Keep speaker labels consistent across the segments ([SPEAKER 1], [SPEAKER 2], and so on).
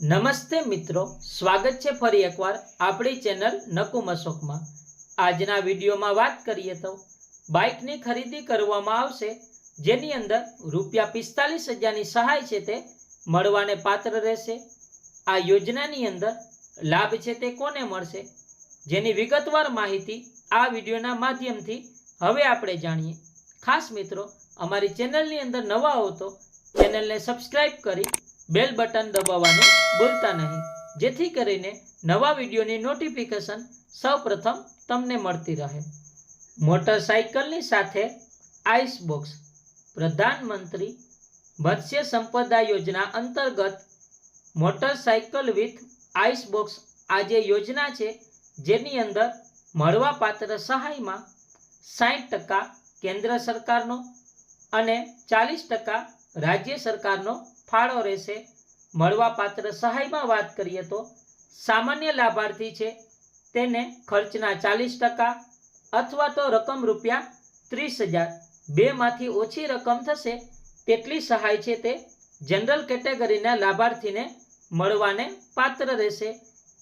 [SPEAKER 1] નમસ્તે મિત્રો, સ્વાગત છે ફરી એકવાર આપણી ચેનલ નકુમ અશોકમાં. આજના વિડીયોમાં વાત કરીએ તો બાઇકની ખરીદી કરવામાં આવશે, જેની અંદર રૂપિયા પિસ્તાલીસ હજારની સહાય છે તે મળવાને પાત્ર રહેશે. આ યોજનાની અંદર લાભ છે તે કોને મળશે? જેની વિગતવાર માહિતી આ વિડીયોના માધ્યમથી હવે આપણે જાણીએ. ખાસ મિત્રો, અમારી ચેનલની અંદર નવા હો તો ચેનલને સબસ્ક્રાઇબ કરી બેલ બટન દબાવવાનું ભૂલતા નહીં. જેથી કરીને નવા વિડીયોની નોટિફિકેશન સૌપ્રથમ તમને મળતી રહે. મોટરસાઇકલની સાથે આઈસ બોક્સ પ્રધાનમંત્રી મત્સ્ય સંપદા યોજના અંતર્ગત મોટરસાઇકલ વિથ આઈસ બોક્સ આ જે યોજના છે, જેની અંદર મળવાપાત્ર સહાયમાં સાઠ ટકા કેન્દ્ર સરકારનો અને ચાલીસ ટકા રાજ્ય સરકારનો ફાળો રહેશે. મળવાપાત્ર સહાયમાં વાત કરીએ તો સામાન્ય લાભાર્થી છે તેને ખર્ચના ચાલીસ ટકા અથવા તો રકમ રૂપિયા ત્રીસ હજાર બેમાંથી ઓછી રકમ થશે. તેટલી સહાય છે તે જનરલ કેટેગરીના લાભાર્થીને મળવાને પાત્ર રહેશે.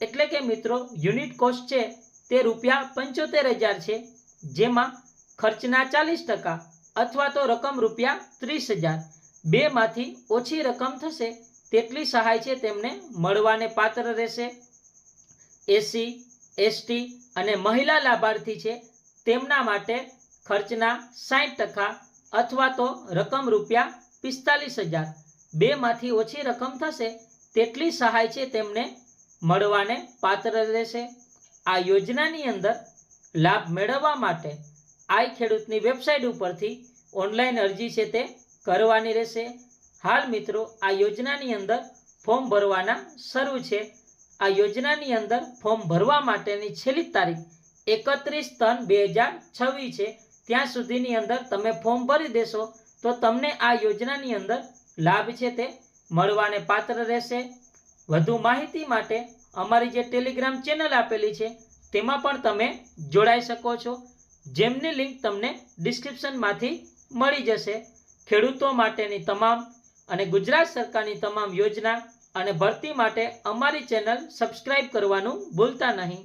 [SPEAKER 1] એટલે કે મિત્રો, યુનિટ કોસ્ટ છે તે રૂપિયા પંચોતેર હજાર છે. જેમાં ખર્ચના ચાલીસ ટકા અથવા તો રકમ રૂપિયા ત્રીસ હજાર બેમાંથી ઓછી રકમ થશે, તેટલી સહાય છે તેમને મળવાને પાત્ર રહેશે. એસી એસટી અને મહિલા લાભાર્થી છે, તેમના માટે ખર્ચના સાઠ ટકા અથવા તો રકમ રૂપિયા પિસ્તાલીસ હજાર. બેમાંથી ઓછી રકમ થશે, તેટલી સહાય છે તેમને મળવાને પાત્ર રહેશે. આ યોજનાની અંદર લાભ મેળવવા માટે આઈ ખેડૂતની વેબસાઇટ ઉપરથી ઓનલાઈન અરજી છે તે કરવાની રહેશે. હાલ મિત્રો, આ યોજનાની અંદર ફોર્મ ભરવાના શરૂ છે. આ યોજનાની અંદર ફોર્મ ભરવા માટેની છેલ્લી તારીખ એકત્રીસ ત્રણ બે હજાર છવ્વીસ છે. ત્યાં સુધીની અંદર તમે ફોર્મ ભરી દેશો તો તમને આ યોજનાની અંદર લાભ છે તે મળવાને પાત્ર રહેશે. વધુ માહિતી માટે અમારી જે ટેલિગ્રામ ચેનલ આપેલી છે, તેમાં પણ તમે જોડાઈ શકો છો. જેમની લિંક તમને ડિસ્ક્રિપ્શનમાંથી મળી જશે. ખેડૂતો માટેની તમામ અને ગુજરાત સરકારની તમામ યોજના અને ભરતી માટે અમારી ચેનલ સબસ્ક્રાઇબ કરવાનું ભૂલતા નહીં.